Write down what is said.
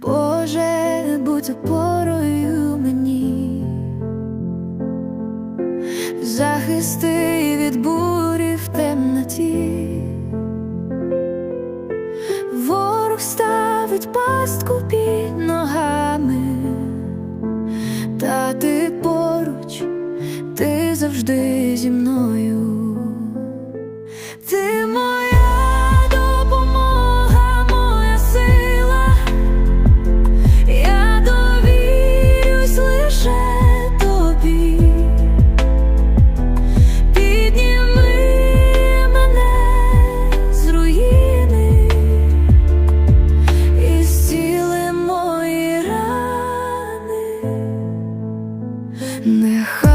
Боже, будь опорою мені, захисти від бурі в темноті, ворог ставить пастку під ногами, та ти поруч, ти завжди зі мною. Ти нехай.